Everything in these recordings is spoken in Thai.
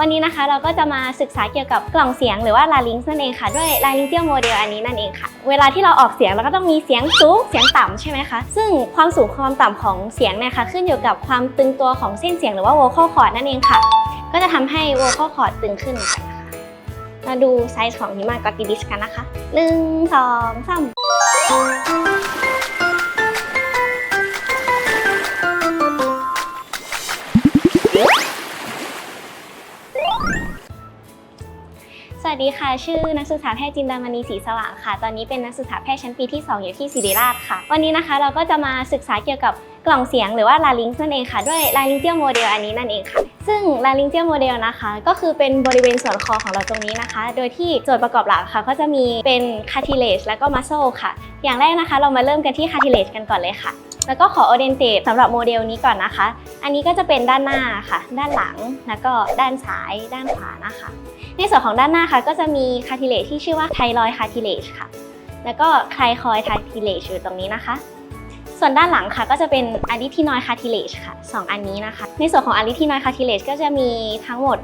วันนี้นะคะเราก็จะมาศึกษาเกี่ยวกับกล่องเสียงหรือว่า larynx นั่นเองค่ะด้วย laryngeal model อันนี้นั่นเองค่ะ เวลาที่เราออกเสียงเราก็ต้องมีเสียงสูงเสียงต่ำใช่ไหมคะ ซึ่งความสูงความต่ำของเสียงเนี่ยค่ะขึ้นอยู่กับความตึงตัวของเส้นเสียงหรือว่า vocal cord นั่นเองค่ะ ก็จะทำให้ vocal cord ตึงขึ้นนกันนะคะมาดูไซส์ของฮิมากอติดิสกันนะคะหนึ่งสองสาม วัสดีค่ะ ชื่อนักศึกษาแพทย์จินดามณีศรีสว่างค่ะ ตอนนี้เป็นนักศึกษาแพทย์ชั้นปีที่ 2 อยู่ที่ศิริราชค่ะ วันนี้นะคะเราก็จะมาศึกษาเกี่ยวกับกล่องเสียงหรือว่า larynx นั่นเองค่ะ ด้วย laryngeal model อันนี้นั่นเองค่ะ ซึ่ง laryngeal model นะคะ ก็คือเป็นบริเวณส่วนคอของเราตรงนี้นะคะ โดยที่ส่วนประกอบหลักค่ะ ก็จะมีเป็น cartilage แล้วก็ muscle ค่ะ อย่างแรกนะคะ เรามาเริ่มกันที่ cartilage กันก่อนเลยค่ะ แล้วก็ขอ orientate สำหรับโมเดลนี้ก่อนนะคะ อันนี้ก็จะเป็นด้านหน้าค่ะ ด้านหลัง แล้วก็ด้านซ้าย ด้านขวานะคะ ในส่วนของด้านหน้าค่ะ ก็จะมีคาทิเลจที่ชื่อว่าไทรอยคาทิเลจค่ะ แล้วก็ไคลคอยคาทิเลจอยู่ตรงนี้นะคะ ส่วนด้านหลังค่ะก็จะเป็นอะดิทินอยคาทิเลจค่ะสองอันนี้นะคะ ในส่วนของอะดิทินอยคาทิเลจก็จะมีทั้งหมด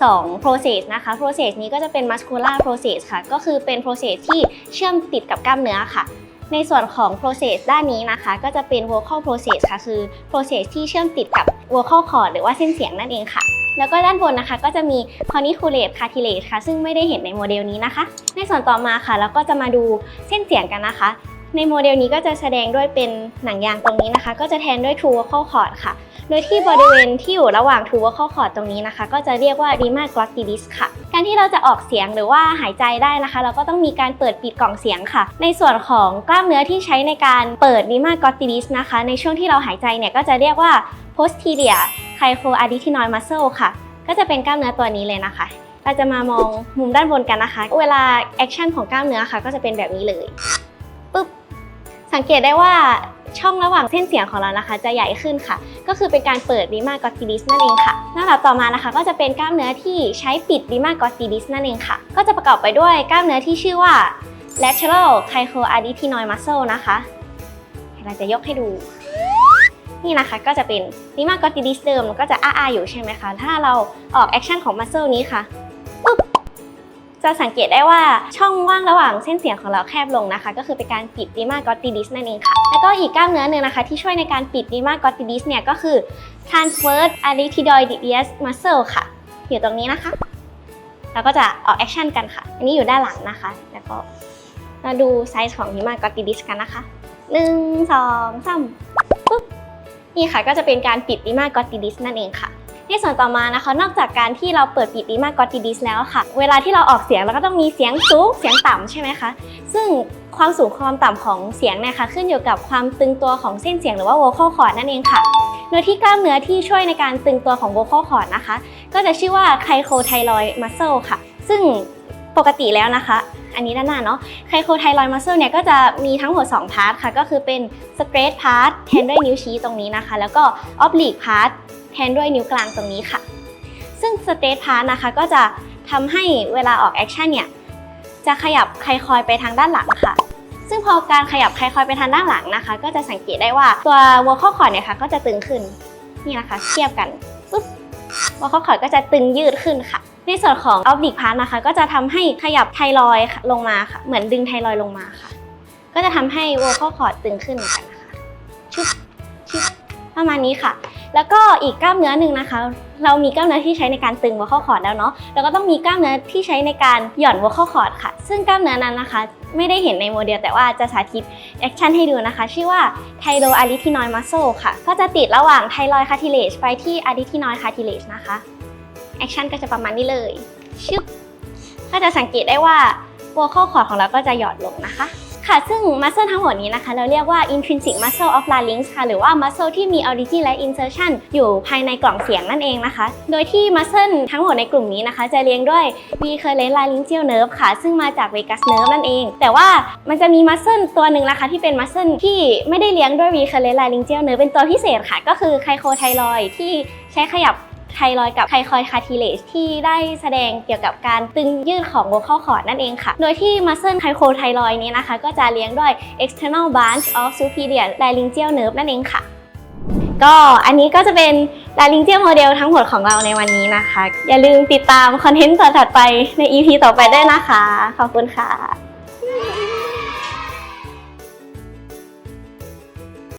2 process นะคะ process นี้ก็จะเป็น muscular process ค่ะ ก็คือเป็น process ที่เชื่อมติดกับกล้ามเนื้อค่ะ ในส่วนของ process ด้านนี้นะคะ ก็จะเป็น vocal process ค่ะ คือ process ที่เชื่อมติดกับ vocal cord หรือว่าเส้นเสียงนั่นเองค่ะ แล้วก็ด้านบนนะคะ ก็จะมี corniculate cartilage ค่ะ ซึ่งไม่ได้เห็นในโมเดลนี้นะคะ ในส่วนต่อมาค่ะเราก็จะมาดูเส้นเสียงกันนะคะ ในโมเดลนี้ก็จะแสดงด้วยเป็นหนังยางตรงนี้นะคะ ก็จะแทนด้วย true vocal cord ค่ะ โดยที่บริเวณที่อยู่ระหว่าง true vocal cord ตรงนี้นะคะ ก็จะเรียกว่า rima glottidis ค่ะ การที่เราจะออกเสียงหรือว่าหายใจได้นะคะ เราก็ต้องมีการเปิดปิดกล่องเสียงค่ะ ในส่วนของกล้ามเนื้อที่ใช้ในการเปิด rima glottidis นะคะ ในช่วงที่เราหายใจเนี่ยก็จะเรียกว่า posterior cricotadenoid muscle ค่ะ ก็จะเป็นกล้ามเนื้อตัวนี้เลยนะคะ เราจะมามองมุมด้านบนกันนะคะ เวลาแอคชั่นของกล้ามเนื้อค่ะ ก็จะเป็นแบบนี้เลยปึ๊บสังเกตได้ว่า ช่องระหว่างเส้นเสียงของเรานะคะ จะใหญ่ขึ้นค่ะ ก็คือเป็นการเปิด rima glottidis นั่นเองค่ะลำดับต่อมานะคะ ก็จะเป็นกล้ามเนื้อที่ใช้ปิด rima glottidis นั่นเองค่ะ ก็จะประกอบไปด้วยกล้ามเนื้อที่ชื่อว่า lateral cricoadenoid muscle นะคะเดี๋ยวเราจะยกให้ดู นี่นะคะก็จะเป็นนิมากอติดิสเดิมมันก็จะอ้าๆอยู่ใช่ไหมคะถ้าเราออกแอคชั่นของมัสเซลนี้ค่ะ จะสังเกตได้ว่าช่องว่างระหว่างเส้นเสียงของเราแคบลงนะคะ ก็คือเป็นการปิดนิมากอติดิสนั่นเองค่ะ แล้วก็อีกกล้ามเนื้อหนึ่งนะคะ ที่ช่วยในการปิดนิมากอติดิสเนี่ยก็คือ transverse arachnoideus muscle ค่ะ อยู่ตรงนี้นะคะเราก็จะออกแอคชั่นกันค่ะ อันนี้อยู่ด้านหลังนะคะ แล้วก็มาดูไซส์ของนิมากอติดิสกันนะคะหนึ่งสองสามปุ๊บนี่ค่ะก็จะเป็นการปิดดิมากอติดิสนั่นเองค่ะ ในส่วนต่อมานะคะ นอกจากการที่เราเปิดปิดดิมากกอติดิสแล้วค่ะ เวลาที่เราออกเสียงเราก็ต้องมีเสียงสูงเสียงต่ำใช่ไหมคะ ซึ่งความสูงความต่ำของเสียงเนี่ยค่ะขึ้นอยู่กับความตึงตัวของเส้นเสียงหรือว่า vocal cord นั่นเองค่ะโดยที่กล้ามเนื้อที่ช่วยในการตึงตัวของ vocal cord นะคะ ก็จะชื่อว่า cricothyroid muscle ค่ะ ซึ่ง ปกติแล้วนะคะ อันนี้ด้านหน้าเนาะไคโคไทรอยมัสเซลเนี่ยก็จะมีทั้งหมด 2 พาร์ทค่ะ ก็คือเป็น straight part แทนด้วยนิ้วชี้ตรงนี้นะคะ แล้วก็ oblique part แทนด้วยนิ้วกลางตรงนี้ค่ะ ซึ่ง straight part นะคะก็จะทำให้เวลาออกแอคชั่นเนี่ยจะขยับไคคอยไปทางด้านหลังค่ะ ซึ่งพอการขยับไคคอยไปทางด้านหลังนะคะ ก็จะสังเกตได้ว่าตัว vocal cord เนี่ยค่ะก็จะตึงขึ้นนี่นะคะ เทียบกันปุ๊บ vocal cord ก็จะตึงยืดขึ้นค่ะ ในส่วนของ oblique part นะคะ ก็จะทำให้ขยับไทรอยลงมาค่ะ เหมือนดึงไทรอยลงมาค่ะ ก็จะทำให้ vocal cord ตึงขึ้นเหมือนกันนะคะชุบชุบประมาณนี้ค่ะ แล้วก็อีกกล้ามเนื้อหนึ่งนะคะ เรามีกล้ามเนื้อที่ใช้ในการตึง vocal cord แล้วเนาะแล้วก็ต้องมีกล้ามเนื้อที่ใช้ในการหย่อน vocal cord ค่ะ ซึ่งกล้ามเนื้อนั้นนะคะ ไม่ได้เห็นในโมเดลแต่ว่าจะสาธิตแอคชั่นให้ดูนะคะ ชื่อว่า thyroarytenoid muscle ค่ะ ก็จะติดระหว่าง thyroid cartilage ไปที่ arytenoid cartilage นะคะ แอคชั่นก็จะประมาณนี้เลยชึบก็จะสังเกตได้ว่า vocal cord ของเราก็จะหย่อนลงนะคะ ค่ะ ซึ่ง muscle ทั้งหมดนี้นะคะ เราเรียกว่า intrinsic muscle of larynx ค่ะ หรือว่า muscle ที่มี origin และ insertion อยู่ภายในกล่องเสียงนั่นเองนะคะ โดยที่ muscle ทั้งหมดในกลุ่มนี้นะคะ จะเลี้ยงด้วย recurrent laryngeal nerve ค่ะ ซึ่งมาจาก vagus nerve นั่นเอง แต่ว่ามันจะมี muscle ตัวหนึ่งนะคะที่เป็น muscle ที่ไม่ได้เลี้ยงด้วย recurrent laryngeal nerve เป็นตัวพิเศษค่ะ ก็คือ cricothyroid ที่ใช้ขยับ ไทรอยกับไคคอยคาทิเลจที่ได้แสดงเกี่ยวกับการตึงยืดของ vocal cord นั่นเองค่ะ โดยที่มัสเซิลไคโคไทรอยนี้นะคะ ก็จะเลี้ยงด้วย external branch of superior laryngeal nerve นั่นเองค่ะ ก็อันนี้ก็จะเป็นลาลิงเจียโมเดลทั้งหมดของเราในวันนี้นะคะ อย่าลืมติดตามคอนเทนต์ต่อๆไปใน EP ต่อไปด้วยนะคะ ขอบคุณค่ะ